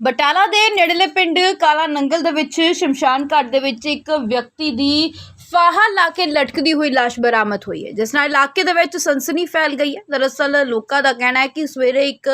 ਬਟਾਲਾ ਦੇ ਨੇੜਲੇ ਪਿੰਡ ਕਾਲਾ ਨੰਗਲ ਦੇ ਵਿੱਚ ਸ਼ਮਸ਼ਾਨ ਘਾਟ ਦੇ ਵਿੱਚ ਇੱਕ ਵਿਅਕਤੀ ਦੀ ਫਾਹਾ ਲਾ ਕੇ ਲਟਕਦੀ ਹੋਈ ਲਾਸ਼ ਬਰਾਮਦ ਹੋਈ ਹੈ, ਜਿਸ ਨਾਲ ਇਲਾਕੇ ਦੇ ਵਿੱਚ ਸਨਸਨੀ ਫੈਲ ਗਈ ਹੈ। ਦਰਅਸਲ ਲੋਕਾਂ ਦਾ ਕਹਿਣਾ ਹੈ ਕਿ ਸਵੇਰੇ ਇੱਕ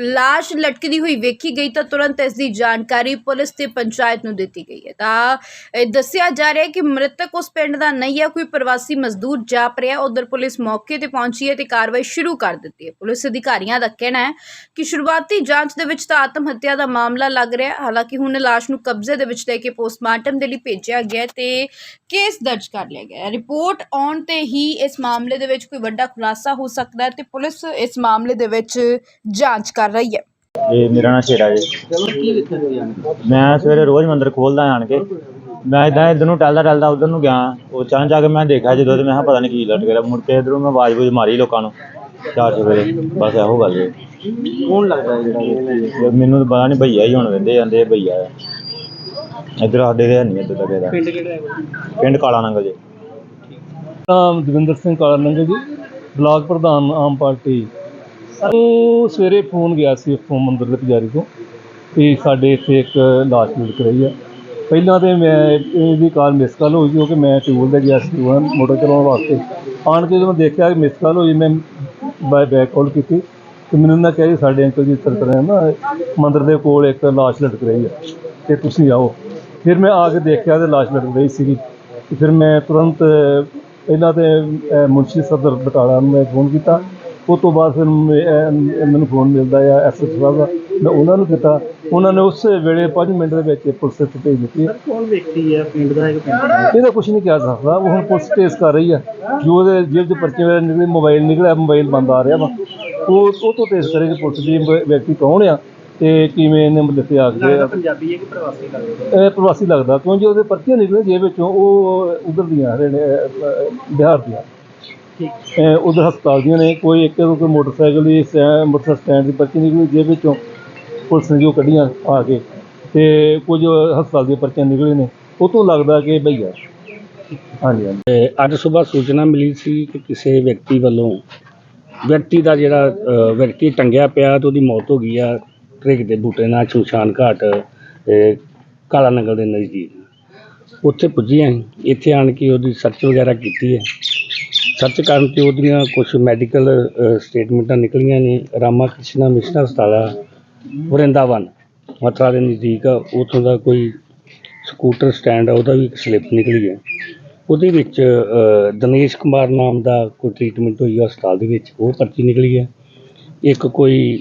ਲਾਸ਼ ਲਟਕਦੀ ਹੋਈ ਵੇਖੀ ਗਈ ਤਾਂ ਤੁਰੰਤ ਇਸ ਦੀ ਜਾਣਕਾਰੀ ਪੁਲਿਸ ਤੇ ਪੰਚਾਇਤ ਨੂੰ ਦਿੱਤੀ ਗਈ ਹੈ। ਤਾਂ ਇਹ ਦੱਸਿਆ ਜਾ ਰਿਹਾ ਹੈ ਕਿ ਮ੍ਰਿਤਕ ਉਸ ਪਿੰਡ ਦਾ ਨਹੀਂ ਹੈ, ਕੋਈ ਪ੍ਰਵਾਸੀ ਮਜ਼ਦੂਰ ਜਾਪ ਰਿਹਾ ਉਧਰ ਪੁਲਿਸ ਮੌਕੇ ਤੇ ਪਹੁੰਚੀ ਹੈ ਤੇ ਕਾਰਵਾਈ ਸ਼ੁਰੂ ਕਰ ਦਿੱਤੀ ਹੈ। ਪੁਲਿਸ ਅਧਿਕਾਰੀਆਂ ਦਾ ਕਹਿਣਾ ਹੈ ਕਿ ਸ਼ੁਰੂਆਤੀ ਜਾਂਚ ਦੇ ਵਿੱਚ ਤਾਂ ਆਤਮ ਹੱਤਿਆ ਦਾ ਮਾਮਲਾ ਲੱਗ ਰਿਹਾ ਹੈ। ਹਾਲਾਂਕਿ ਹੁਣ ਲਾਸ਼ ਨੂੰ ਕਬਜ਼ੇ ਦੇ ਵਿੱਚ ਲੈ ਕੇ ਪੋਸਟਮਾਰਟਮ ਦੇ ਲਈ ਭੇਜਿਆ ਗਿਆ ਤੇ ਕੇਸ ਦਰਜ ਕਰ ਲਿਆ ਗਿਆ ਰਿਪੋਰਟ ਆਉਣ ਤੇ ਹੀ ਇਸ ਮਾਮਲੇ ਦੇ ਵਿੱਚ ਕੋਈ ਵੱਡਾ ਖੁਲਾਸਾ ਹੋ ਸਕਦਾ ਹੈ ਤੇ ਪੁਲਿਸ ਇਸ ਮਾਮਲੇ ਦੇ ਵਿੱਚ ਜਾਂਚ ਕਰ ਰਹੀ ਹੈ। ਇਹ ਮੇਰਾ ਨਾਂ ਸ਼ੇਰਾ ਜੀ? ਮੈਂ ਸਵੇਰੇ ਰੋਜ਼ ਮੰਦਰ ਖੋਲਦਾ ਆਣ ਕੇ। ਮੈਂ ਇਦਾਂ ਇੱਧਰ ਨੂੰ ਟਹਿਲਦਾ ਟਹਿਲਦਾ ਉਧਰ ਨੂੰ ਗਿਆ। ਉਹ ਚਾਂ ਜਾ ਕੇ ਮੈਂ ਦੇਖਿਆ ਜਦੋਂ ਤੇ ਮੈਂ ਕਿਹਾ ਪਤਾ ਨਹੀਂ ਕੀ ਲਟ ਗਿਆ। ਮੁੜ ਕੇ ਇਧਰੋਂ ਮੈਂ ਆਵਾਜ਼ ਬੂਝ ਮਾਰੀ ਲੋਕਾਂ ਨੂੰ। ਚਾਰ ਸਵੇਰੇ ਬਸ ਇਹੋ ਗੱਲ ਹੈ। ਕੌਣ ਲੱਗਦਾ ਜਿਹੜਾ ਇਹ? ਮੈਨੂੰ ਤਾਂ ਪਤਾ ਨਹੀਂ ਭਈਆ ਹੀ ਹੁਣ ਵੰਦੇ ਜਾਂਦੇ ਭਈਆ। ਆ ਇੱਧਰ ਸਾਡੇ ਦੇ ਨਹੀਂ ਇੱਧਰ ਤੱਕ ਇਹਦਾ। ਪਿੰਡ ਕਿਹੜਾ ਹੈ ਪਿੰਡ ਕਾਲਾ ਨੰਗਲ ਜੀ। ਨਾਮ ਦਵਿੰਦਰ ਸਿੰਘ ਕਾਲਾ ਨੰਗਲ ਜੀ ਬਲਾਕ ਪ੍ਰਧਾਨ ਆਮ ਪਾਰਟੀ। ਉਹ ਸਵੇਰੇ ਫੋਨ ਗਿਆ ਸੀ ਉੱਥੋਂ ਮੰਦਰ ਦੇ ਪੁਜਾਰੀ ਤੋਂ ਕਿ ਸਾਡੇ ਇੱਥੇ ਇੱਕ ਲਾਸ਼ ਮਿਲ ਰਹੀ ਹੈ ਪਹਿਲਾਂ ਤੇ ਮੈਂ ਇਹਦੀ ਕਾਲ ਮਿਸ ਕਾਲ ਹੋਈ ਕਿਉਂਕਿ ਮੈਂ ਟੂਲ ਤੇ ਗਿਆ ਸੀ ਉਹ ਮੋਟਰ ਚਲਾਉਣ ਵਾਸਤੇ। ਆਣ ਕੇ ਜਦੋਂ ਦੇਖਿਆ ਕਿ ਮਿਸ ਕਾਲ ਹੋਈ ਮੈਂ ਬਾਈ ਬੈਕ ਕਾਲ ਕੀਤੀ ਤੇ ਮੈਨੂੰ ਉਹਨਾਂ ਕਿਹਾ ਜੀ ਸਾਡੇ ਅੰਕਲ ਜੀ ਇਸ ਤਰ੍ਹਾਂ ਨਾ, ਮੰਦਰ ਦੇ ਕੋਲ ਇੱਕ ਲਾਸ਼ ਲਟਕ ਰਹੀ ਹੈ ਤੇ ਤੁਸੀਂ ਆਓ। ਫਿਰ ਮੈਂ ਆ ਕੇ ਦੇਖਿਆ ਤੇ ਲਾਸ਼ ਲਟਕ ਰਹੀ ਸੀਗੀ। ਤੇ ਫਿਰ ਮੈਂ ਤੁਰੰਤ ਪਹਿਲਾਂ ਤੇ ਮੁਨਸ਼ੀ ਸਦਰ ਬਟਾਲਾ ਨੂੰ ਮੈਂ ਫੋਨ ਕੀਤਾ। ਉਸ ਤੋਂ ਬਾਅਦ ਫਿਰ ਮੈਨੂੰ ਫੋਨ ਮਿਲਦਾ ਆ ਐਸਐਸ ਸਾਹਿਬ ਦਾ। ਮੈਂ ਉਹਨਾਂ ਨੂੰ ਕੀਤਾ ਉਹਨਾਂ ਨੇ ਉਸ ਵੇਲੇ 5 ਮਿੰਟ ਦੇ ਵਿੱਚ ਪੁਲਿਸ ਇੱਥੇ ਭੇਜ ਦਿੱਤੀ ਕੌਣ ਵਿਅਕਤੀ ਹੈ? ਪਿੰਡ ਦਾ ਹੈ ਕਿ ਪਿੰਡ ਦਾ? ਇਹਦਾ ਕੁਝ ਨਹੀਂ ਕਿਹਾ ਸਕਦਾ ਉਹ ਹੁਣ ਪੁਲਿਸ ਕੇਸ ਕਰ ਰਹੀ ਆ ਜੋ ਉਹਦੇ ਜੇਲ੍ਹ ਦੇ ਪਰਚੇ ਵਗੈਰਾ ਨਿਕਲੇ ਮੋਬਾਈਲ ਨਿਕਲਿਆ ਮੋਬਾਈਲ ਬੰਦ ਆ ਰਿਹਾ ਵਾ। ਉਹ ਉਹ ਤੋਂ ਕੇਸ ਕਰੇਗੀ ਪੁਲਿਸ ਦੀ ਵ- ਵਿਅਕਤੀ ਕੌਣ ਆ ਤੇ ਕਿਵੇਂ ਇਹਨੇ ਮਤਲਬ ਤੇ ਆ ਕੇ ਲੱਗਦਾ ਪੰਜਾਬੀ ਹੈ ਕਿ ਪ੍ਰਵਾਸੀ ਲੱਗਦਾ? ਇਹ ਪ੍ਰਵਾਸੀ ਲੱਗਦਾ ਕਿਉਂਕਿ ਉਹਦੇ ਪਰਚੀਆਂ ਨਿਕਲੇ ਜੇ ਵਿੱਚੋਂ ਉਹ ਉਧਰ ਦੀਆਂ ਹਰੇ ਨੇ ਅਹ, ਅਹ, ਬਿਹਾਰ ਦੀਆਂ। ਠੀਕ। ਉਧਰ ਹਸਪਤਾਲ ਦੀਆਂ ਨੇ ਕੋਈ ਇੱਕ ਕੋਈ ਮੋਟਰਸਾਈਕਲ ਦੀ ਮੋਟਰਸਾਈਕਲ ਸਟੈਂਡ ਦੀ ਪਰਚੀ ਨਿਕਲੀ ਜੇ ਵਿੱਚੋਂ। ਪੁਲਿਸ ਨੇ ਜੋ ਕੱਢੀਆਂ ਆ ਕੇ ਤੇ ਕੁਝ ਹਸਪਤਾਲ ਦੀਆਂ ਪਰਚੀਆਂ ਨਿਕਲੇ ਨੇ ਉਹ ਤੋਂ ਲੱਗਦਾ ਕਿ ਭਈਆ ਹਾਂਜੀ ਹਾਂਜੀ। ਤੇ ਅੱਜ ਸਵੇਰ ਸੂਚਨਾ ਮਿਲੀ ਸੀ ਕਿ ਕਿਸੇ ਵਿਅਕਤੀ ਵੱਲੋਂ ਵਿਅਕਤੀ ਦਾ ਜਿਹੜਾ ਅ, ਵਿਅਕਤੀ ਟੰਗਿਆ ਪਿਆ ਤੇ ਉਹਦੀ ਮੌਤ ਹੋ ਗਈ ਆ ਟ੍ਰਿਕ ਦੇ ਬੂਟੇ ਨਾਲ ਸ਼ਮਸ਼ਾਨ ਘਾਟ ਅ, ਕਾਲਾ ਨਗਰ ਦੇ ਨਜ਼ਦੀਕ। ਉੱਥੇ ਪੁੱਜੇ ਹਾਂ ਇੱਥੇ ਆਣ ਕੇ ਉਹਦੀ ਸਰਚ ਵਗੈਰਾ ਕੀਤੀ ਹੈ। ਸਰਚ ਕਰਨ ਤੇ ਉਹਦੀਆਂ ਕੁਝ ਮੈਡੀਕਲ ਸਟੇਟਮੈਂਟਾਂ ਨਿਕਲੀਆਂ ਨੇ ਰਾਮਾ ਕ੍ਰਿਸ਼ਨਾ ਮਿਸ਼ਨ ਹਸਪਤਾਲ ਆ। ਵਰਿੰਦਾਵਨ। ਮਥੁਰਾ ਦੇ ਨਜ਼ਦੀਕ ਆ, ਉੱਥੋਂ ਦਾ ਕੋਈ ਸਕੂਟਰ ਸਟੈਂਡ ਆ ਉਹਦਾ ਵੀ ਇੱਕ ਸਲਿੱਪ ਨਿਕਲੀ ਹੈ ਉਹਦੇ ਵਿੱਚ ਦਨੇਸ਼ ਕੁਮਾਰ ਨਾਮ ਦਾ ਕੋਈ ਟ੍ਰੀਟਮੈਂਟ ਹੋਈ ਆ ਹਸਪਤਾਲ ਦੇ ਵਿੱਚ ਉਹ ਪਰਚੀ ਨਿਕਲੀ ਹੈ ਇੱਕ ਕੋਈ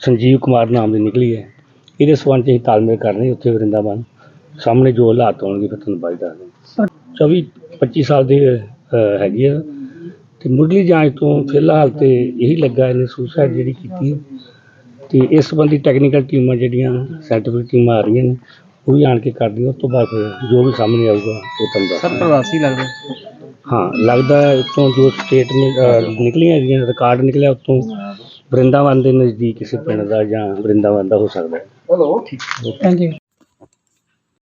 ਸੰਜੀਵ ਕੁਮਾਰ ਨਾਮ ਦੀ ਨਿਕਲੀ ਹੈ ਇਹਦੇ ਸਬੰਧ 'ਚ ਅਸੀਂ ਤਾਲਮੇਲ ਕਰ ਰਹੇ ਉੱਥੇ ਵਰਿੰਦਾਵਨ। ਸਾਹਮਣੇ ਜੋ ਹਾਲਾਤ ਹੋਣਗੇ ਫਿਰ ਤੁਹਾਨੂੰ ਬਾਅਦ ਦੱਸ ਦਾਂਗੇ 24 25 ਸਾਲ ਦੇ ਹੈਗੀ ਆ। ਤੇ ਮੁੱਢਲੀ ਜਾਂਚ ਤੋਂ ਫਿਲਹਾਲ ਤੇ ਇਹੀ ਲੱਗਾ ਇਹਨੇ ਸੁਸਾਈਡ ਜਿਹੜੀ ਕੀਤੀ ਹੈ ਤੇ ਇਸ ਸੰਬੰਧੀ ਟੈਕਨੀਕਲ ਟੀਮਾਂ ਜਿਹੜੀਆਂ ਸਾਇੰਟੀਫਿਕ ਟੀਮਾਂ ਆ ਰਹੀਆਂ ਨੇ ਉਹ ਵੀ ਆਣ ਕੇ ਕਰਦੀਆਂ ਉਸ ਤੋਂ ਬਾਅਦ ਫਿਰ ਜੋ ਵੀ ਸਾਹਮਣੇ ਆਊਗਾ ਉਹ ਤੁਹਾਨੂੰ ਦੱਸ ਸਰ। ਪ੍ਰਵਾਸੀ ਲੱਗਦਾ? ਹਾਂ ਲੱਗਦਾ ਹੈ ਇੱਥੋਂ ਜੋ ਸਟੇਟਮੈਂਟ ਨਿਕਲੀਆਂ ਹੈਗੀਆਂ ਰਿਕਾਰਡ ਨਿਕਲਿਆ ਉੱਥੋਂ ਵਰਿੰਦਾਵਨ ਦੇ ਨਜ਼ਦੀਕ ਕਿਸੇ ਪਿੰਡ ਦਾ ਜਾਂ ਵਰਿੰਦਾਵਨ ਦਾ ਹੋ ਸਕਦਾ ਹੈ। Thank you